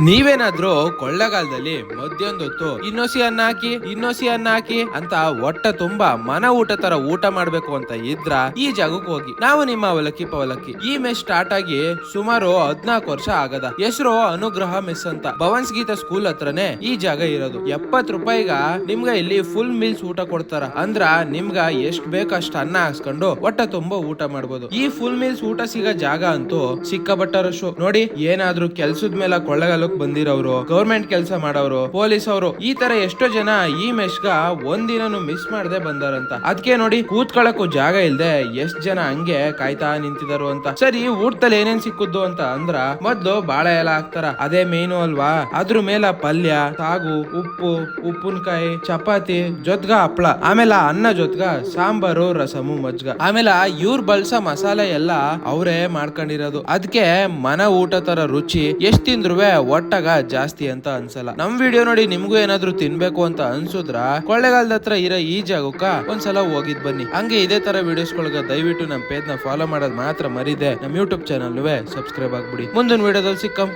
ನೀವೇನಾದ್ರೂ ಕೊಳ್ಳಗಾಲದಲ್ಲಿ ಮಧ್ಯಾಹ್ನದೊತ್ತು ಇನ್ನೊಸಿ ಅನ್ನ ಹಾಕಿ ಇನ್ನೊಸಿ ಅನ್ನ ಹಾಕಿ ಅಂತ ಹೊಟ್ಟ ತುಂಬಾ ಮನ ಊಟ ತರ ಊಟ ಮಾಡ್ಬೇಕು ಅಂತ ಇದ್ರ ಈ ಜಾಗಕ್ಕೆ ಹೋಗಿ. ನಾವು ನಿಮ್ಮ ಅವಲಕ್ಕಿ ಪವಲಕ್ಕಿ. ಈ ಮೆಸ್ ಸ್ಟಾರ್ಟ್ ಆಗಿ ಸುಮಾರು ಹದ್ನಾಲ್ಕು ವರ್ಷ ಆಗದ. ಹೆಸರು ಅನುಗ್ರಹ ಮೆಸ್ ಅಂತ. ಭವನ್ಸ್ ಗೀತಾ ಸ್ಕೂಲ್ ಹತ್ರನೇ ಈ ಜಾಗ ಇರೋದು. ಎಪ್ಪತ್ ರೂಪಾಯಿಗ ನಿಮ್ಗ ಇಲ್ಲಿ ಫುಲ್ ಮೀಲ್ಸ್ ಊಟ ಕೊಡ್ತಾರ. ಅಂದ್ರ ನಿಮ್ಗ ಎಷ್ಟ್ ಬೇಕಷ್ಟು ಅನ್ನ ಹಾಕ್ಸ್ಕೊಂಡು ಹೊಟ್ಟ ತುಂಬಾ ಊಟ ಮಾಡ್ಬೋದು. ಈ ಫುಲ್ ಮೀಲ್ಸ್ ಊಟ ಸಿಗೋ ಜಾಗ ಅಂತೂ ಸಿಕ್ಕಬಟ್ಟರ ಶೋ ನೋಡಿ, ಏನಾದ್ರೂ ಕೆಲ್ಸದ ಮೇಲೆ ಕೊಳ್ಳಗಾಲಕ್ ಬಂದಿರೋರು ಗವರ್ಮೆಂಟ್ ಕೆಲಸ ಮಾಡೋರು ಪೊಲೀಸ್ ಅವರು, ಈ ತರ ಎಷ್ಟೋ ಜನ ಈ ಗ ಒಂದಿನನು ಮಿಸ್ ಮಾಡದೆ ಬಂದಾರಂತ. ಅದಕ್ಕೆ ನೋಡಿ ಕೂತ್ಕೊಳ್ಳಕ್ಕೂ ಜಾಗ ಇಲ್ದೆ ಎಷ್ಟ್ ಜನ ಹಂಗೆ ಕಾಯ್ತಾ ನಿಂತಿದಾರು ಅಂತ. ಸರಿ, ಊಟದಲ್ಲಿ ಏನೇನ್ ಸಿಕ್ಕುದು ಅಂತ ಅಂದ್ರ ಮೊದ್ಲು ಬಾಳೆ ಎಲ್ಲ ಹಾಕ್ತಾರ. ಅದೇ ಮೇನು ಅಲ್ವಾ? ಅದ್ರ ಮೇಲ ಪಲ್ಯ, ಸಾಗು, ಉಪ್ಪು, ಉಪ್ಪಿನಕಾಯಿ, ಚಪಾತಿ, ಜೊತ್ಗ ಹಪ್ಳ, ಆಮೇಲೆ ಅನ್ನ ಜೊತ್ಗ ಸಾಂಬಾರು, ರಸಮು, ಮಜ್ಗ. ಆಮೇಲೆ ಇವ್ರ ಬಳ್ಸ ಮಸಾಲೆ ಎಲ್ಲ ಅವರೇ ಮಾಡ್ಕೊಂಡಿರೋದು. ಅದಕ್ಕೆ ಮನ ಊಟ ತರ ರುಚಿ, ಎಷ್ಟ್ ತಿಂದ್ರುವೆ ಒಟ್ಟಾಗ ಜಾಸ್ತಿ ಅಂತ ಅನ್ಸಲ್ಲ. ನಮ್ ವಿಡಿಯೋ ನೋಡಿ ನಿಮ್ಗೂ ಏನಾದ್ರು ತಿನ್ಬೇಕು ಅಂತ ಅನ್ಸುದ್ರ ಕೊಳ್ಳೆಗಾಲದ ಹತ್ರ ಇರೋ ಈ ಜಾಗಕ್ಕ ಒಂದ್ಸಲ ಹೋಗಿದ್ ಬನ್ನಿ. ಹಂಗೆ ಇದೇ ತರ ವಿಡಿಯೋಸ್ಗಳ್ಗ ದಯವಿಟ್ಟು ನಮ್ ಪೇಜ್ನ ಫಾಲೋ ಮಾಡೋದ್ ಮಾತ್ರ ಮರಿದೆ. ನಮ್ ಯೂಟ್ಯೂಬ್ ಚಾನಲ್ ಸಬ್ಸ್ಕ್ರೈಬ್ ಆಗ್ಬಿಡಿ. ಮುಂದಿನ ವಿಡಿಯೋದಲ್ಲಿ ಸಿಕ್ಕಂ.